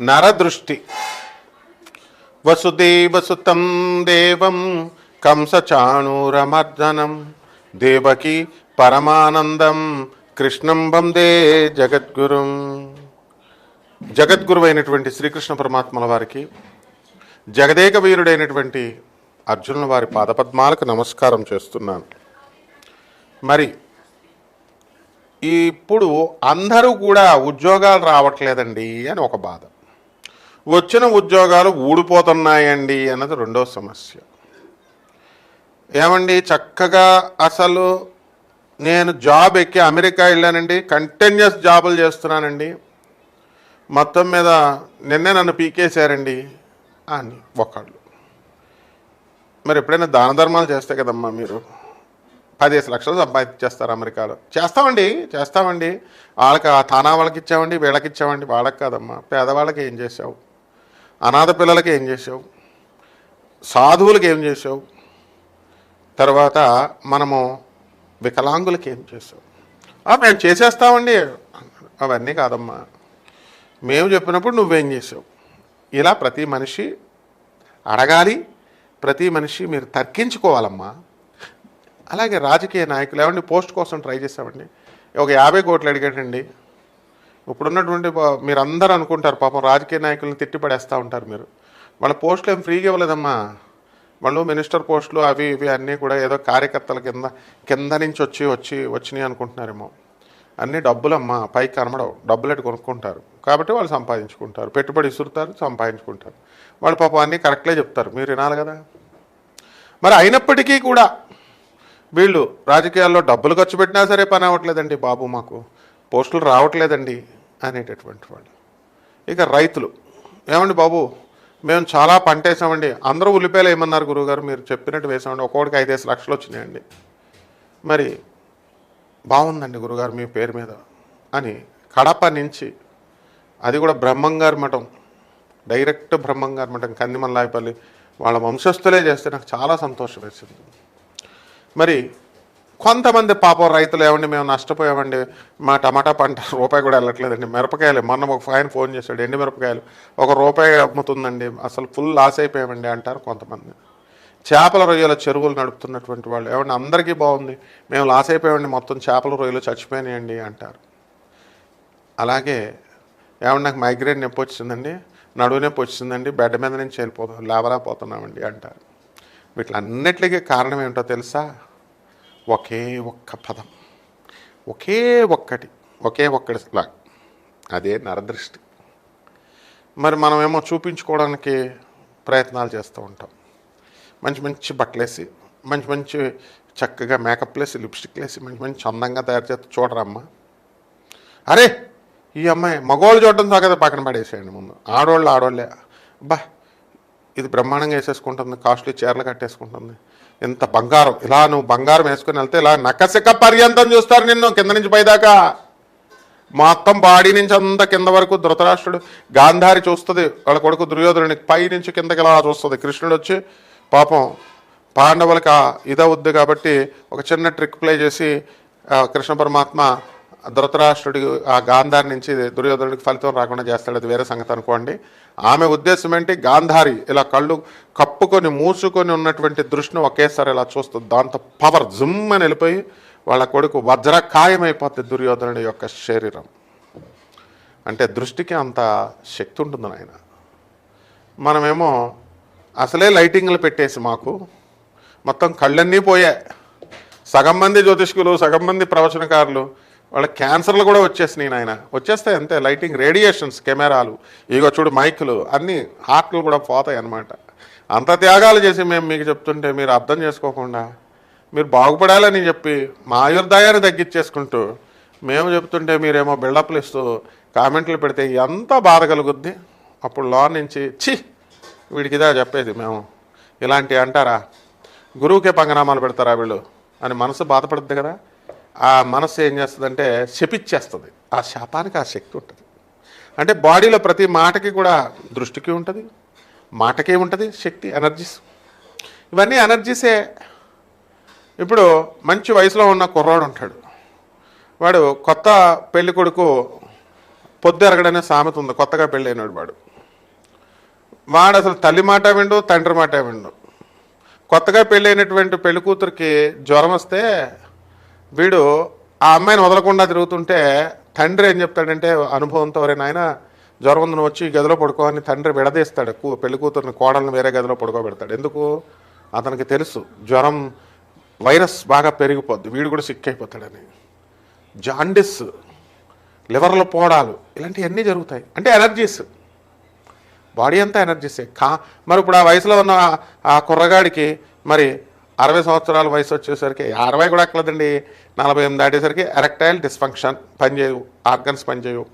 నరదృష్టి. వసుదేవసుతం దేవం కంసచాణూరమర్దనం దేవకి పరమానందం కృష్ణం వందే జగద్గురుం. జగద్గురువైనటువంటి శ్రీకృష్ణ పరమాత్మల వారికి జగదేక వీరుడైనటువంటి అర్జునుల వారి పాదపద్మాలకు నమస్కారం చేస్తున్నాను. మరి ఇప్పుడు అందరూ కూడా ఉద్యోగాలు రావట్లేదండి అని ఒక బాధ. వచ్చిన ఉద్యోగాలు ఊడిపోతున్నాయండి అన్నది రెండో సమస్య. ఏమండి? చక్కగా అసలు నేను జాబ్ ఎక్కి అమెరికా వెళ్ళానండి. కంటిన్యూస్ జాబులు చేస్తున్నానండి. మొత్తం మీద నిన్నే నన్ను పీకేశారండి అని ఒకళ్ళు. మరి ఎప్పుడైనా దాన ధర్మాలు చేస్తే కదమ్మా మీరు? పదిహేను లక్షలు సంపాదించేస్తారు అమెరికాలో. చేస్తామండి చేస్తామండి. వాళ్ళకి ఆ తానా వాళ్ళకి ఇచ్చామండి వీళ్ళకి ఇచ్చామండి. వాళ్ళకి కాదమ్మా. పేదవాళ్ళకి ఏం చేసావు? అనాథ పిల్లలకి ఏం చేసావు సాధువులకి ఏం చేసావు తర్వాత మనము వికలాంగులకి ఏం చేసావు మేము చేసేస్తామండి అవన్నీ కాదమ్మా. మేము చెప్పినప్పుడు నువ్వేం చేసావు ఇలా ప్రతి మనిషి అడగాలి ప్రతి మనిషి మీరు తర్కించుకోవాలమ్మా. అలాగే రాజకీయ నాయకులు ఏమండి పోస్ట్ కోసం ట్రై చేసామండి ఒక యాభై కోట్లు అడిగాడండి. ఇప్పుడున్నటువంటి మీరు అందరూ అనుకుంటారు పాపం రాజకీయ నాయకులను తిట్టిపడేస్తూ ఉంటారు మీరు. వాళ్ళ పోస్టులు ఏం ఫ్రీగా ఇవ్వలేదమ్మా. వాళ్ళు మినిస్టర్ పోస్టులు అవి ఇవి అన్నీ కూడా ఏదో కార్యకర్తల కింద కింద నుంచి వచ్చి వచ్చి వచ్చినాయి అనుకుంటున్నారేమో. అన్నీ డబ్బులమ్మా పైకి కనబడవు. డబ్బులు కొనుక్కుంటారు. కాబట్టి వాళ్ళు సంపాదించుకుంటారు. పెట్టుబడి ఇసురుతారు సంపాదించుకుంటారు. వాళ్ళు పాపం అన్నీ కరెక్ట్లే చెప్తారు. మీరు వినాలి కదా. మరి అయినప్పటికీ కూడా వీళ్ళు రాజకీయాల్లో డబ్బులు ఖర్చు పెట్టినా సరే పని అవ్వట్లేదండి బాబు మాకు. పోస్టులు రావట్లేదండి. అనేటటువంటి వాళ్ళు. ఇక రైతులు ఏమండి బాబు మేము చాలా పంట వేసామండి. అందరూ ఉల్లిపాయలు ఏమన్నారు గురువుగారు మీరు చెప్పినట్టు వేసామండి. ఒక్కొక్కడికి ఐదేసి లక్షలు వచ్చినాయండి. మరి బాగుందండి గురుగారు మీ పేరు మీద అని కడప నుంచి అది కూడా బ్రహ్మంగారి మఠం డైరెక్ట్ బ్రహ్మంగారి మఠం కందిమల్లాయపల్లి వాళ్ళ వంశస్థులే చేస్తే నాకు చాలా సంతోషం వేసింది. మరి కొంతమంది పాపం రైతులు ఏమండి మేము నష్టపోయామండి మా టమాటా పంట రూపాయి కూడా వెళ్ళట్లేదండి మిరపకాయలు. మొన్న ఒక ఆయన ఫోన్ చేశాడు ఎండి మిరపకాయలు? ఒక రూపాయి అమ్ముతుందండి అసలు ఫుల్ లాస్ అయిపోయామండి అంటారు కొంతమంది. చేపల రొయ్యల చెరువులు నడుపుతున్నటువంటి వాళ్ళు. ఏమండి అందరికీ బాగుంది మేము లాస్ అయిపోయామండి మొత్తం చేపల రొయ్యలు చచ్చిపోయినాయండి అంటారు. అలాగే ఏమన్నా నాకు మైగ్రేన్ నొప్పి వచ్చిందండి నడువు నొప్పి వచ్చిందండి బెడ్ మీద నుంచి వెళ్ళిపోతాం లేవలేకపోతున్నామండి అంటారు. వీటిలన్నిటికీ కారణం ఏమిటో తెలుసా? ఒకే ఒక్క పదం. ఒకే ఒక్కటి. ఒకే ఒక్కటి లా. అదే నరదృష్టి. మరి మనమేమో చూపించుకోవడానికి ప్రయత్నాలు చేస్తూ ఉంటాం. మంచి మంచి బట్టలేసి మంచి మంచి చక్కగా మేకప్ వేసి లిప్స్టిక్ వేసి మంచి మంచి అందంగా తయారు చేస్తే చూడరమ్మా. అరే ఈ అమ్మాయి మగవాళ్ళు చూడడం సాగదు పక్కన పడేసేయండి ముందు. ఆడవాళ్ళు ఆడవాళ్ళే. బా ఇది బ్రహ్మాండంగా వేసేసుకుంటుంది కాస్ట్లీ చీరలు కట్టేసుకుంటుంది. ఇంత బంగారం. ఇలా నువ్వు బంగారం వేసుకుని వెళ్తే ఇలా నకసిక పర్యంతం చూస్తారు నిన్ను కింద నుంచి పైదాకా. మొత్తం బాడీ నుంచి అంత కింద వరకు ధృతరాష్ట్రుడు గాంధారి చూస్తుంది. వాళ్ళ కొడుకు దుర్యోధనుని పై నుంచి కిందకి ఇలా చూస్తుంది. కృష్ణుడు వచ్చి పాపం పాండవులకు ఇదవుద్ది కాబట్టి ఒక చిన్న ట్రిక్ ప్లే చేసి కృష్ణ పరమాత్మ ధృతరాష్ట్రుడి ఆ గాంధారి నుంచి దుర్యోధనుడికి ఫలితం రాకుండా చేస్తాడు. అది వేరే సంగతి అనుకోండి. ఆమె ఉద్దేశం ఏంటి? గాంధారి ఇలా కళ్ళు కప్పుకొని మూసుకొని ఉన్నటువంటి దృష్టిని ఒకేసారి ఇలా చూస్తుంది దాంతో పవర్ జుమ్ అని వెళ్ళిపోయి వాళ్ళ కొడుకు వజ్రకాయమైపోతుంది దుర్యోధనుడి యొక్క శరీరం. అంటే దృష్టికి అంత శక్తి ఉంటుంది ఆయన మనమేమో అసలే లైటింగ్లు పెట్టేసి మాకు మొత్తం కళ్ళన్నీ పోయాయి. సగం మంది జ్యోతిష్కులు సగం మంది ప్రవచనకారులు వాళ్ళ క్యాన్సర్లు కూడా వచ్చేసినాయి నాయన. వచ్చేస్తాయి అంతే. లైటింగ్ రేడియేషన్స్ కెమెరాలు ఇగో చూడు మైకులు అన్నీ హార్ట్లు కూడా పోతాయి అన్నమాట. అంత త్యాగాలు చేసి మేము మీకు చెప్తుంటే మీరు అర్థం చేసుకోకుండా మీరు బాగుపడాలని చెప్పి మా ఆయుర్దాయాన్ని తగ్గించేసుకుంటూ మేము చెప్తుంటే మీరేమో బిల్డప్లు ఇస్తూ కామెంట్లు పెడితే ఎంత బాధ కలుగుద్ది. అప్పుడు లో నుంచి చి వీడికిదా చెప్పేది మేము. ఇలాంటివి అంటారా? గురువుకే పంగనామాలు పెడతారా వీళ్ళు? అని మనసు బాధపడుద్ది కదా. ఆ మనసు ఏం చేస్తుందంటే శపిచ్చేస్తుంది ఆ శాపానికి ఆ శక్తి ఉంటుంది. అంటే బాడీలో ప్రతి మాటకి కూడా దృష్టికి ఉంటుంది. మాటకే ఉంటుంది శక్తి ఎనర్జీస్. ఇవన్నీ ఎనర్జీసే. ఇప్పుడు మంచి వయసులో ఉన్న కుర్రాడు ఉంటాడు. వాడు కొత్త పెళ్ళి కొడుకు పొద్దు ఎరగడనే సామెత ఉంది. కొత్తగా పెళ్ళైనడు వాడు. వాడు అసలు తల్లి మాట విండు తండ్రి మాట విండు. కొత్తగా పెళ్ళైనటువంటి పెళ్ళి కూతురికి జ్వరం వస్తే వీడు ఆ అమ్మాయిని వదలకుండా తిరుగుతుంటే తండ్రి ఏం చెప్తాడంటే అనుభవంతో ఎవరైనా ఆయన జ్వరం ఉందని వచ్చి గదిలో పడుకోని తండ్రి విడదీస్తాడు. కూ పెళ్ళి కూతురిని కోడల్ని వేరే గదిలో పడుకోబెడతాడు. ఎందుకు? అతనికి తెలుసు జ్వరం వైరస్ బాగా పెరిగిపోద్ది. వీడు కూడా సిక్ అయిపోతాడని. జాండిస్ లివర్లో పోడాలు ఇలాంటివన్నీ జరుగుతాయి. అంటే ఎనర్జీస్. బాడీ అంతా ఎనర్జీసే. కా మరి ఇప్పుడు ఆ వయసులో ఉన్న ఆ కుర్రగాడికి మరి అరవై సంవత్సరాల వయసు వచ్చేసరికి అరవై కూడా ఎక్కలేదండి నలభై ఎనిమిది దాటేసరికి ఎరెక్టైల్ డిస్ఫంక్షన్ పనిచేయవు ఆర్గన్స్ పనిచేయవు.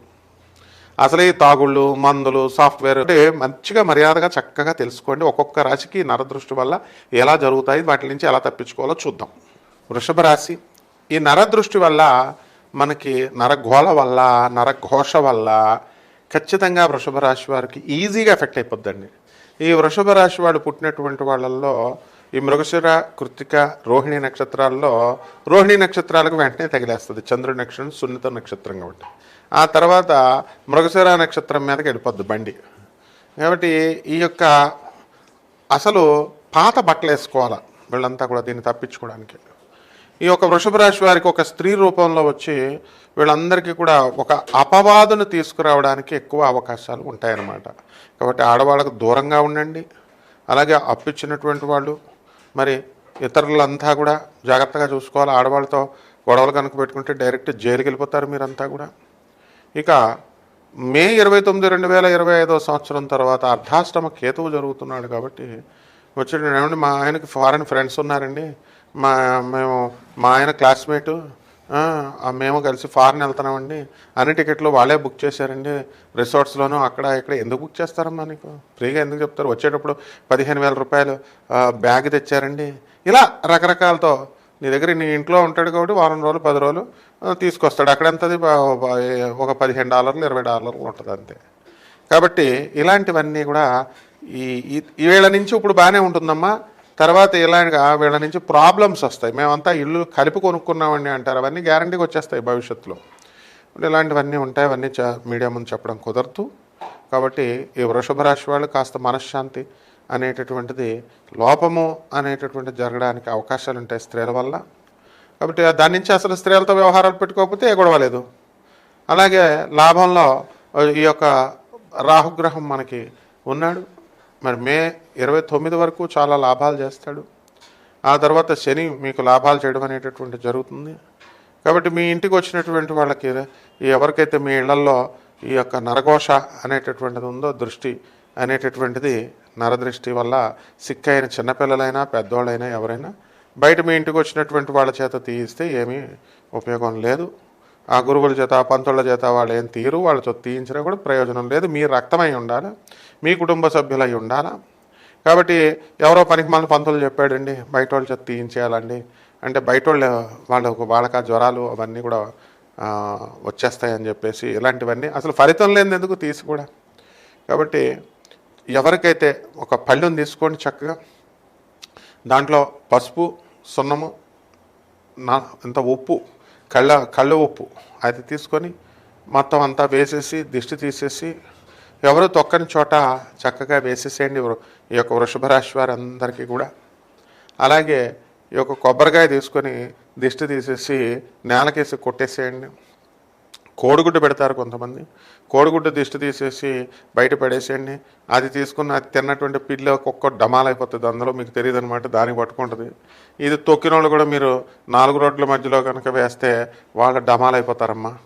అసలు ఈ తాగుళ్ళు మందులు సాఫ్ట్వేర్ అంటే మంచిగా మర్యాదగా చక్కగా తెలుసుకోండి. ఒక్కొక్క రాశికి నరదృష్టి వల్ల ఎలా జరుగుతాయి వాటి నుంచి ఎలా తప్పించుకోవాలో చూద్దాం. వృషభ రాశి ఈ నరదృష్టి వల్ల మనకి నరఘోళ వల్ల నరఘోష వల్ల ఖచ్చితంగా వృషభ రాశి వారికి ఈజీగా ఎఫెక్ట్ అయిపోద్దండి. ఈ వృషభ రాశి వాడు పుట్టినటువంటి వాళ్ళల్లో ఈ మృగశిర కృతిక రోహిణి నక్షత్రాల్లో రోహిణి నక్షత్రాలకు వెంటనే తగిలేస్తుంది. చంద్రుడి నక్షత్రం సున్నిత నక్షత్రం కాబట్టి. ఆ తర్వాత మృగశిర నక్షత్రం మీదకి వెళ్ళిపోద్ది బండి. కాబట్టి ఈ యొక్క అసలు పాత బట్టలు వేసుకోవాలి? వీళ్ళంతా కూడా దీన్ని తప్పించుకోవడానికి. ఈ యొక్క వృషభ రాశి వారికి ఒక స్త్రీ రూపంలో వచ్చి వీళ్ళందరికీ కూడా ఒక అపవాదును తీసుకురావడానికి ఎక్కువ అవకాశాలు ఉంటాయన్నమాట. కాబట్టి ఆడవాళ్ళకు దూరంగా ఉండండి. అలాగే అప్పిచ్చినటువంటి వాళ్ళు మరి ఇతరులంతా కూడా జాగ్రత్తగా చూసుకోవాలి. ఆడవాళ్ళతో గొడవలు కనుక పెట్టుకుంటే డైరెక్ట్ జైలుకి వెళ్ళిపోతారు మీరంతా కూడా. ఇక మే ఇరవై తొమ్మిది రెండు వేల ఇరవై ఐదో సంవత్సరం తర్వాత అర్ధాష్టమ కేతువు జరుగుతున్నాడు కాబట్టి వచ్చి మా ఆయనకి ఫారెన్ ఫ్రెండ్స్ ఉన్నారండి. మా మేము మా ఆయన క్లాస్మేటు మేము కలిసి ఫారెన్ వెళ్తున్నామండి. అన్ని టికెట్లు వాళ్ళే బుక్ చేశారండి. రిసార్ట్స్లోనూ అక్కడ ఇక్కడ ఎందుకు బుక్ చేస్తారమ్మా నీకు? ఫ్రీగా ఎందుకు చెప్తారు? వచ్చేటప్పుడు పదిహేను వేల రూపాయలు బ్యాగ్ తెచ్చారండి. ఇలా రకరకాలతో నీ దగ్గర నీ ఇంట్లో ఉంటాడు కాబట్టి వారం రోజులు పది రోజులు తీసుకొస్తాడు. అక్కడ ఎంతది ఒక పదిహేను డాలర్లు ఇరవై డాలర్లు ఉంటుంది అంతే. కాబట్టి ఇలాంటివన్నీ కూడా ఈ ఈ- వేళ నుంచి ఇప్పుడు బాగానే ఉంటుందమ్మా. తర్వాత ఇలాగా వీళ్ళ నుంచి ప్రాబ్లమ్స్ వస్తాయి. మేమంతా ఇల్లు కలిపి కొనుక్కున్నామండి అంటారు. అవన్నీ గ్యారంటీకి వచ్చేస్తాయి భవిష్యత్తులో. ఇలాంటివన్నీ ఉంటాయి. అవన్నీ మీడియా ముందు చెప్పడం కుదరదు. కాబట్టి ఈ వృషభ రాశి వాళ్ళు కాస్త మనశ్శాంతి అనేటటువంటిది లోపము అనేటటువంటిది జరగడానికి అవకాశాలు ఉంటాయి స్త్రీల వల్ల. కాబట్టి దాని నుంచి అసలు స్త్రీలతో వ్యవహారాలు పెట్టుకోకపోతే ఏ లేదు. అలాగే లాభంలో ఈ యొక్క రాహుగ్రహం మనకి ఉన్నాడు. మరి మే ఇరవై తొమ్మిది వరకు చాలా లాభాలు చేస్తాడు. ఆ తర్వాత శని మీకు లాభాలు చేయడం అనేటటువంటి జరుగుతుంది. కాబట్టి మీ ఇంటికి వచ్చినటువంటి వాళ్ళకి ఎవరికైతే మీ ఇళ్ళలో ఈ యొక్క నరఘోష అనేటటువంటిది ఉందో దృష్టి అనేటటువంటిది నరదృష్టి వల్ల సిక్ అయిన చిన్నపిల్లలైనా పెద్దోళ్ళైనా ఎవరైనా బయట మీ ఇంటికి వచ్చినటువంటి వాళ్ళ చేత తీయిస్తే ఏమీ ఉపయోగం లేదు. ఆ గురువుల చేత పంతుల చేత వాళ్ళు ఏం తీరు వాళ్ళతో తీయించినా కూడా ప్రయోజనం లేదు. మీరు రక్తమై ఉండాలి. మీ కుటుంబ సభ్యులై ఉండాలా? కాబట్టి ఎవరో పనికి మన పంతులు చెప్పాడండి బయట వాళ్ళు చెత్త తీయించేయాలండి. అంటే బయట వాళ్ళు వాళ్ళకు వాళ్ళకి జ్వరాలు అవన్నీ కూడా వచ్చేస్తాయని చెప్పేసి ఇలాంటివన్నీ అసలు ఫలితం లేని ఎందుకు తీసి కూడా? కాబట్టి ఎవరికైతే ఒక పళ్ళుని తీసుకోండి చక్కగా. దాంట్లో పసుపు సున్నము నా ఇంత ఉప్పు కళ్ళ కళ్ళ ఉప్పు అది తీసుకొని మొత్తం అంతా వేసేసి దిష్టి తీసేసి ఎవరు తొక్కని చోట చక్కగా వేసేసేయండి వృ- ఈ యొక్క వృషభ రాశి వారందరికీ కూడా. అలాగే ఈ యొక్క కొబ్బరికాయ తీసుకొని దిష్టి తీసేసి నేలకేసి కొట్టేసేయండి. కోడిగుడ్డు పెడతారు కొంతమంది. కోడిగుడ్డు దిష్టి తీసేసి బయట పడేసేయండి. అది తీసుకున్న అది తిన్నటువంటి పిల్లి ఒక్కొక్క డమాల్ అయిపోతుంది. అందులో మీకు తెలియదు అనమాట దానికి పట్టుకుంటుంది. ఇది తొక్కిన వాళ్ళు కూడా మీరు నాలుగు రోడ్ల మధ్యలో కనుక వేస్తే వాళ్ళు డమాల్ అయిపోతారమ్మా.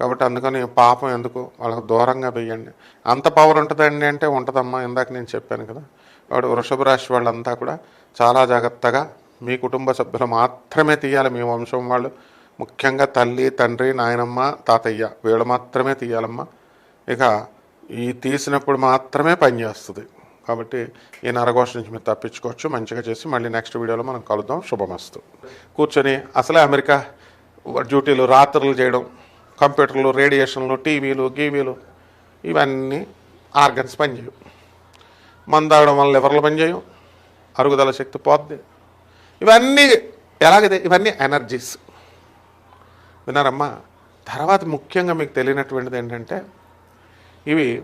కాబట్టి అందుకని పాపం ఎందుకు? వాళ్ళకు దూరంగా వేయండి అంత పవర్ ఉంటుందండి అంటే ఉంటుందమ్మా ఇందాక నేను చెప్పాను కదా. వాడు వృషభ రాశి వాళ్ళంతా కూడా చాలా జాగ్రత్తగా మీ కుటుంబ సభ్యులు మాత్రమే తీయాలి. మీ వంశం వాళ్ళు ముఖ్యంగా తల్లి తండ్రి నాయనమ్మ తాతయ్య వీళ్ళు మాత్రమే తీయాలమ్మా. ఇక ఈ తీసినప్పుడు మాత్రమే పనిచేస్తుంది కాబట్టి ఈ నరఘోష నుంచి మీరు తప్పించుకోవచ్చు. మంచిగా చేసి మళ్ళీ నెక్స్ట్ వీడియోలో మనం కలుద్దాం. శుభమస్తు. కూర్చొని అసలే అమెరికా డ్యూటీలు రాత్రులు చేయడం కంప్యూటర్లు రేడియేషన్లు టీవీలు గీవీలు ఇవన్నీ ఆర్గన్స్ పనిచేయవు. మందాగడం వల్ల లివర్లు పనిచేయవు అరుగుదల శక్తి పోద్ది. ఇవన్నీ ఎలాగైతే ఇవన్నీ ఎనర్జీస్. విన్నారమ్మా? తర్వాత ముఖ్యంగా మీకు తెలియనటువంటిది ఏంటంటే ఇవి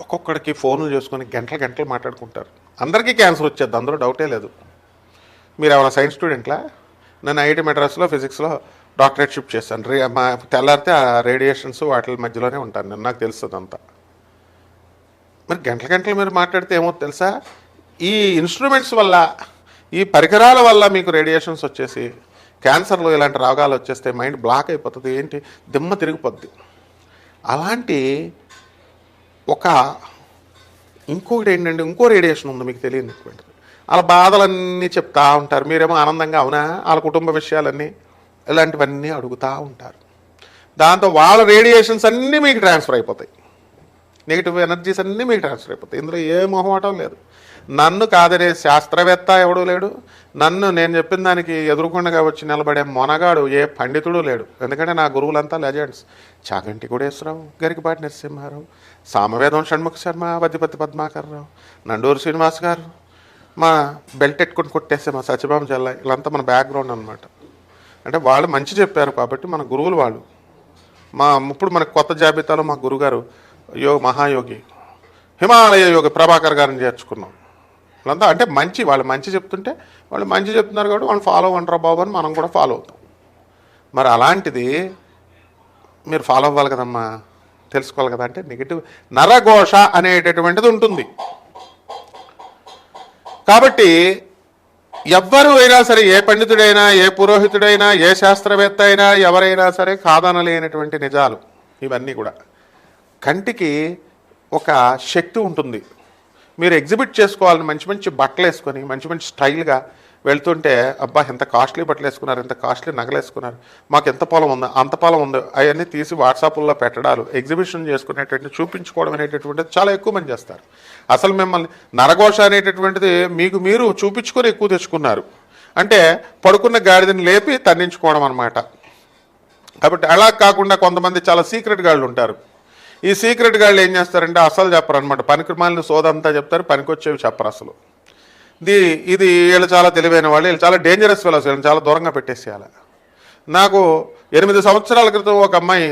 ఒక్కొక్కడికి ఫోన్లు చేసుకొని గంటలు గంటలు మాట్లాడుకుంటారు. అందరికీ క్యాన్సర్ వచ్చేది అందులో డౌటే లేదు. మీరు ఏమైనా సైన్స్ స్టూడెంట్లా? నేను ఐఐటి మెడ్రాస్లో ఫిజిక్స్లో డాక్టరేట్ షిఫ్ట్ చేశాను. రే మా తెల్లారితే ఆ రేడియేషన్స్ వాటి మధ్యలోనే ఉంటాను నేను. నాకు తెలుస్తుంది అంతా మరి గంటల గంటలు మీరు మాట్లాడితే ఏమో తెలుసా? ఈ ఇన్స్ట్రుమెంట్స్ వల్ల ఈ పరికరాల వల్ల మీకు రేడియేషన్స్ వచ్చేసి క్యాన్సర్లు ఇలాంటి రోగాలు వచ్చేస్తే మైండ్ బ్లాక్ అయిపోతుంది. ఏంటి? దిమ్మ తిరిగిపోద్ది. అలాంటి ఒక ఇంకొకటి ఏంటంటే ఇంకో రేడియేషన్ ఉంది మీకు తెలియనిటువంటిది వాళ్ళ బాధలన్నీ చెప్తా ఉంటారు. మీరేమో ఆనందంగా అవునా? వాళ్ళ కుటుంబ విషయాలన్నీ ఇలాంటివన్నీ అడుగుతూ ఉంటారు. దాంతో వాళ్ళ రేడియేషన్స్ అన్నీ మీకు ట్రాన్స్ఫర్ అయిపోతాయి. నెగిటివ్ ఎనర్జీస్ అన్నీ మీకు ట్రాన్స్ఫర్ అయిపోతాయి. ఇందులో ఏ మొహమాటం లేదు. నన్ను కాదనే శాస్త్రవేత్త ఎవడూ లేడు. నన్ను నేను చెప్పిన దానికి ఎదురుకొండగా వచ్చి నిలబడే మొనగాడు ఏ పండితుడు లేడు. ఎందుకంటే నా గురువులంతా లెజెండ్స్ చాగంటి గుడేశ్వరరావు గరికపాటి నరసింహారావు సామవేదం షణ్ముఖ శర్మ వద్దిపతి పద్మాకర్రావు నండూరు శ్రీనివాస్ గారు మా బెల్ట్ ఎట్టుకుని కొట్టేస్తే మా సత్యభామ చెల్ల వీళ్ళంతా మన బ్యాక్గ్రౌండ్ అనమాట అంటే వాళ్ళు మంచి చెప్పారు కాబట్టి మన గురువులు వాళ్ళు. మా ఇప్పుడు మన కొత్త జాబితాలో మా గురుగారు యోగ మహాయోగి హిమాలయ యోగ ప్రభాకర్ గారిని చేర్చుకున్నాం. వాళ్ళంతా అంటే మంచి వాళ్ళు మంచి చెప్తుంటే వాళ్ళు మంచి చెప్తున్నారు కాబట్టి వాళ్ళు ఫాలో అంటారా బాబు అని మనం కూడా ఫాలో అవుతాం. మరి అలాంటిది మీరు ఫాలో అవ్వాలి కదమ్మా. తెలుసుకోవాలి కదా అంటే నెగిటివ్ నరఘోష అనేటటువంటిది ఉంటుంది. కాబట్టి ఎవ్వరు అయినా సరే ఏ పండితుడైనా ఏ పురోహితుడైనా ఏ శాస్త్రవేత్త అయినా ఎవరైనా సరే కాదనలేనటువంటి నిజాలు ఇవన్నీ కూడా. కంటికి ఒక శక్తి ఉంటుంది. మీరు ఎగ్జిబిట్ చేసుకోవాలని మంచి మంచి బట్టలు వేసుకొని మంచి మంచి స్టైల్గా వెళ్తుంటే అబ్బా ఎంత కాస్ట్లీ బట్టలు వేసుకున్నారు ఎంత కాస్ట్లీ నగలు వేసుకున్నారు మాకు ఎంత పొలం ఉందో అంత పొలం ఉందో అవన్నీ తీసి వాట్సాప్లో పెట్టడాలు ఎగ్జిబిషన్ చేసుకునేటువంటి చూపించుకోవడం అనేటటువంటిది చాలా ఎక్కువ మంది చేస్తారు. అసలు మిమ్మల్ని నరఘోష అనేటటువంటిది మీకు మీరు చూపించుకొని ఎక్కువ తెచ్చుకున్నారు. అంటే పడుకున్న గాడిదని లేపి తన్నించుకోవడం అనమాట కాబట్టి అలా కాకుండా కొంతమంది చాలా సీక్రెట్ గాళ్ళు ఉంటారు. ఈ సీక్రెట్ గాళ్ళు ఏం చేస్తారంటే అసలు చెప్పరు అనమాట పనికిమాలిన సోదంతా చెప్తారు పనికొచ్చేవి చెప్పరు అసలు ఇది ఇది వీళ్ళు చాలా తెలివైన వాళ్ళు వీళ్ళు చాలా డేంజరస్ ఫెలోస్ వీళ్ళని చాలా దూరంగా పెట్టేసేయాలి. నాకు ఎనిమిది సంవత్సరాల క్రితం ఒక అమ్మాయి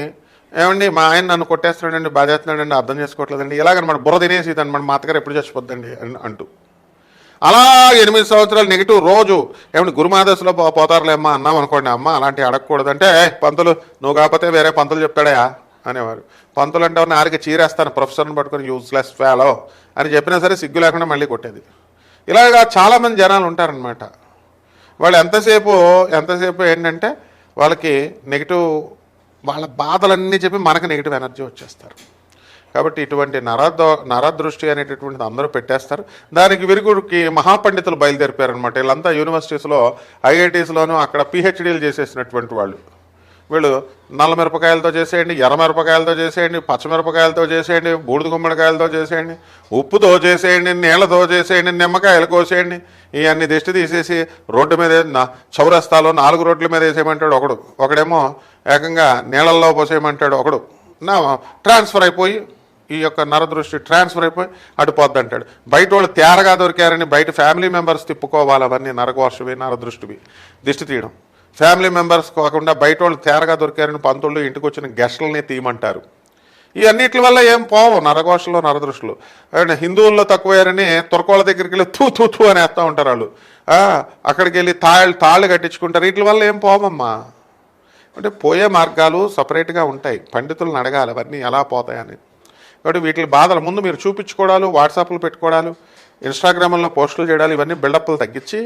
ఏమండి మా ఆయన నన్ను కొట్టేస్తున్నాడండి బాధేస్తున్నాడండి అర్థం చేసుకోవట్లేదండి ఇలాగనమాట బుర్ర తినేసి అనమాట మా అత్తగారు ఎప్పుడు చచ్చిపోద్దండి అని అంటూ. అలా ఎనిమిది సంవత్సరాలు నెగిటివ్ రోజు ఏమంటే గురుమాదశలో పో పోతారులేమ్మా అన్నాం అనుకోండి అమ్మ అలాంటివి అడగకూడదంటే పంతులు నువ్వు కాకపోతే వేరే పంతులు చెప్తాడయా అనేవారు. పంతులు అంటే ఎవరిని ఆరికి చీరేస్తాను ప్రొఫెసర్ని పట్టుకొని యూస్లెస్ ఫేలో అని చెప్పినా సరే సిగ్గు లేకుండా మళ్ళీ కొట్టేది. ఇలాగా చాలామంది జనాలు ఉంటారనమాట వాళ్ళు ఎంతసేపు ఎంతసేపు ఏంటంటే వాళ్ళకి నెగిటివ్ వాళ్ళ బాధలన్నీ చెప్పి మనకు నెగిటివ్ ఎనర్జీ వచ్చేస్తారు. కాబట్టి ఇటువంటి నరదో నరదృష్టి అనేటటువంటిది అందరూ పెట్టేస్తారు. దానికి విరుగుడికి మహాపండితులు బయలుదేరిపారనమాట వీళ్ళంతా యూనివర్సిటీస్లో ఐఐటీస్లోనూ అక్కడ పిహెచ్డీలు చేసేసినటువంటి వాళ్ళు. వీళ్ళు నల్ల మిరపకాయలతో చేసేయండి ఎర్ర మిరపకాయలతో చేసేయండి పచ్చమిరపకాయలతో చేసేయండి బూడిద గుమ్మడికాయలతో చేసేయండి ఉప్పుతో చేసేయండి నీళ్ళతో చేసేయండి నిమ్మకాయలు కోసేయండి ఇవన్నీ దిష్టి తీసేసి రోడ్డు మీద నా- చౌరస్తాలో నాలుగు రోడ్ల మీద వేసేయమంటాడు ఒకడు. ఒకడేమో ఏకంగా నీళ్ళల్లో పోసేయమంటాడు ఒకడు. నా ట్రాన్స్ఫర్ అయిపోయి ఈ యొక్క నరదృష్టి ట్రాన్స్ఫర్ అయిపోయి అడిపోద్ది అంటాడు బయట వాళ్ళు తేరగా దొరికారని బయట ఫ్యామిలీ మెంబర్స్ తిప్పుకోవాలి అవన్నీ నరఘోషవి నరదృష్టివి. దిష్టి తీయడం. ఫ్యామిలీ మెంబర్స్ కాకుండా బయట వాళ్ళు తేరగా దొరికారని పంతుళ్ళు ఇంటికి వచ్చిన గెస్టులని తీయమంటారు. ఈ అన్నిటి వల్ల ఏం పోవు? నరఘోషలు నరదృష్టులు. అండ్ హిందువుల్లో తక్కువయ్యారని తుర్కోళ్ళ దగ్గరికి వెళ్ళి తూ తూ తూ అని వేస్తూ ఉంటారు వాళ్ళు. అక్కడికి వెళ్ళి తాళ్ళు తాళ్ళు కట్టించుకుంటారు. వీటి వల్ల ఏం పోవమ్మా? అంటే పోయే మార్గాలు సపరేట్గా ఉంటాయి. పండితులను అడగాలి అవన్నీ ఎలా పోతాయని. కాబట్టి వీటి బాధలు ముందు మీరు చూపించుకోవడాలు వాట్సాప్లు పెట్టుకోవడాలు ఇన్స్టాగ్రామ్లో పోస్టులు చేయడాలు ఇవన్నీ బిల్డప్లు తగ్గించి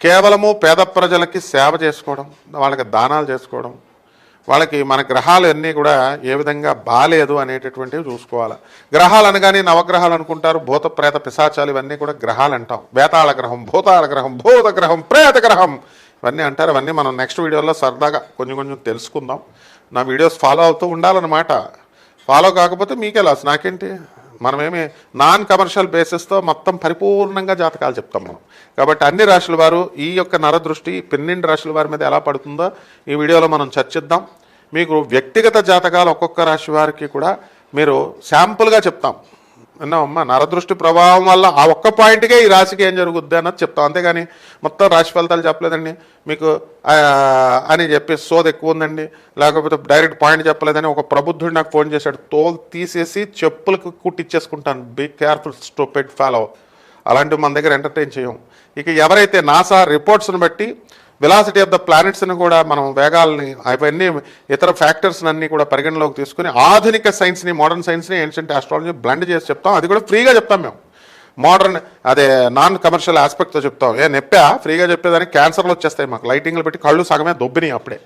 కేవలము పేద ప్రజలకి సేవ చేసుకోవడం వాళ్ళకి దానాలు చేసుకోవడం వాళ్ళకి మన గ్రహాలు అన్నీ కూడా ఏ విధంగా బాలేదు అనేటటువంటివి చూసుకోవాలి. గ్రహాలు అనగానే నవగ్రహాలు అనుకుంటారు భూత ప్రేత పిశాచాలు ఇవన్నీ కూడా గ్రహాలు అంటాం. వేతాళ గ్రహం భూతాళ గ్రహం భూత గ్రహం ప్రేత గ్రహం ఇవన్నీ అంటారు. అవన్నీ మనం నెక్స్ట్ వీడియోలో సరదాగా కొంచెం కొంచెం తెలుసుకుందాం. నా వీడియోస్ ఫాలో అవుతూ ఉండాలన్నమాట. ఫాలో కాకపోతే మీకే లాస్. నాకేంటి? మనమేమి నాన్ కమర్షియల్ బేసిస్తో మొత్తం పరిపూర్ణంగా జాతకాలు చెప్తాం మనం. కాబట్టి అన్ని రాశుల వారు ఈ యొక్క నరదృష్టి పన్నెండు రాశుల వారి మీద ఎలా పడుతుందో ఈ వీడియోలో మనం చర్చిద్దాం. మీకు వ్యక్తిగత జాతకాలు ఒక్కొక్క రాశి వారికి కూడా మీరు శాంపుల్గా చెప్తాం. విన్నామమ్మా నరదృష్టి ప్రభావం వల్ల ఆ ఒక్క పాయింట్కే ఈ రాశికి ఏం జరుగుద్ది అన్నది చెప్తాం. అంతేగాని మొత్తం రాశి ఫలితాలు చెప్పలేదండి. మీకు అని చెప్పి సోద ఎక్కువ ఉందండి. లేకపోతే డైరెక్ట్ పాయింట్ చెప్పలేదని ఒక ప్రబుద్ధుడు నాకు ఫోన్ చేశాడు. తోలు తీసేసి చెప్పులకు కుట్టిచ్చేసుకుంటాను. బీ కేర్ఫుల్ స్టూపెడ్ ఫాలో అలాంటివి మన దగ్గర ఎంటర్టైన్ చేయం. ఇక ఎవరైతే నాసా రిపోర్ట్స్ని బట్టి వెలాసిటీ ఆఫ్ ద ప్లానెట్స్ని కూడా మనం వేగాలని అవన్నీ ఇతర ఫ్యాక్టర్స్ అన్ని కూడా పరిగణలోకి తీసుకుని ఆధునిక సైన్స్ని మోడర్న్ సైన్స్ని ఏన్షియంట్ ఆస్ట్రాలజీ బ్లెండ్ చేసి చెప్తాం. అది కూడా ఫ్రీగా చెప్తాం మేము. మోడర్న్ అదే నాన్ కమర్షియల్ ఆస్పెక్ట్తో చెప్తాం. ఏ నెప్పా? ఫ్రీగా చెప్పేదానికి క్యాన్సర్లు వచ్చేస్తాయి మాకు. లైటింగ్లు పెట్టి కళ్ళు సగమే దొబ్బినాయి అప్పుడే.